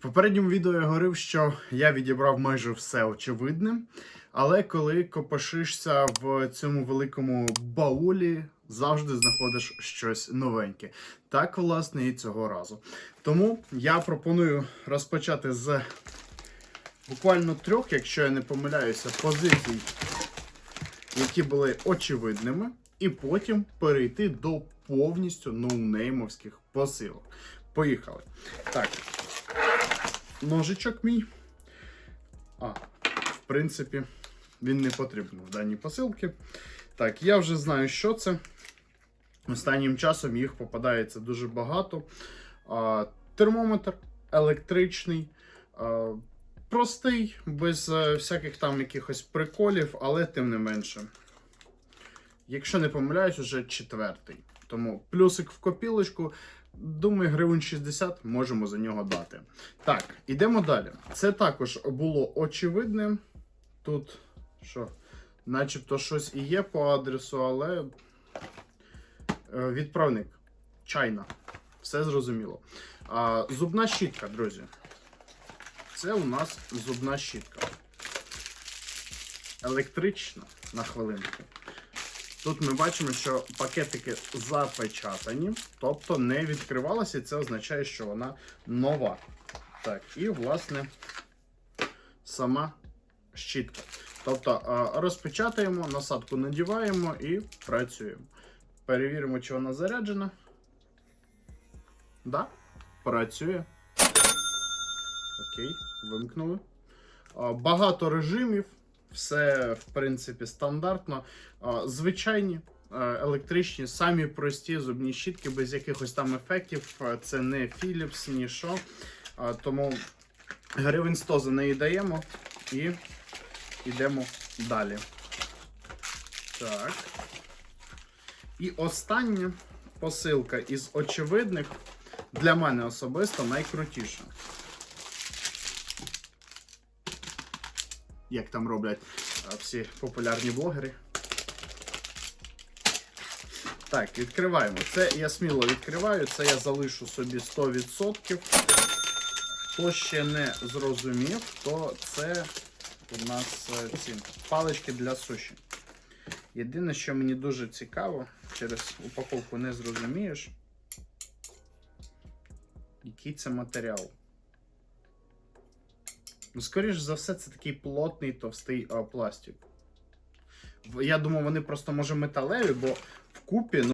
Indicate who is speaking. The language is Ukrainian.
Speaker 1: попередньому відео я говорив, що я відібрав майже все очевидне, але коли копошишся в цьому великому баулі, завжди знаходиш щось новеньке. Так, власне, і цього разу. Тому я пропоную розпочати з буквально трьох, якщо я не помиляюся, позицій, які були очевидними, і потім перейти до повністю ноунеймовських посилок. Поїхали. Так, ножичок мій. А, в принципі, він не потрібен в даній посилці. Так, я вже знаю, що це. Останнім часом їх попадається дуже багато. А, термометр електричний, а, простий, без е, всяких там якихось приколів, але тим не менше. Якщо не помиляюсь, уже четвертий. Тому плюсик в копілочку. Думаю, гривень 60 можемо за нього дати. Так, ідемо далі. Це також було очевидним. Тут що, начебто щось і є по адресу, але е, відправник. Чайна. Все зрозуміло. А, зубна щітка, друзі. Це у нас зубна щітка. Електрична на хвилинку. Тут ми бачимо, що пакетики запечатані, тобто не відкривалася, і це означає, що вона нова. Так, і, власне, сама щітка. Тобто розпечатаємо, насадку надіваємо і працюємо. Перевіримо, чи вона заряджена. Да, працює. Окей, вимкнули. Багато режимів, все, в принципі, стандартно. Звичайні е, електричні, самі прості зубні щітки, без якихось там ефектів. Е, Це не Philips, ні що. Тому гривень 100 за неї даємо і йдемо далі. Так. І остання посилка із очевидних для мене особисто найкрутіша. Як там роблять всі популярні блогери. Так, відкриваємо. Це я сміло відкриваю, це я залишу собі 100%. Хто ще не зрозумів, то це у нас е, ці палички для суші. Єдине, що мені дуже цікаво, через упаковку не зрозумієш, який це матеріал. Ну, скоріш за все, це такий плотний товстий пластик. Я думаю, вони просто може металеві, бо вкупі, ну,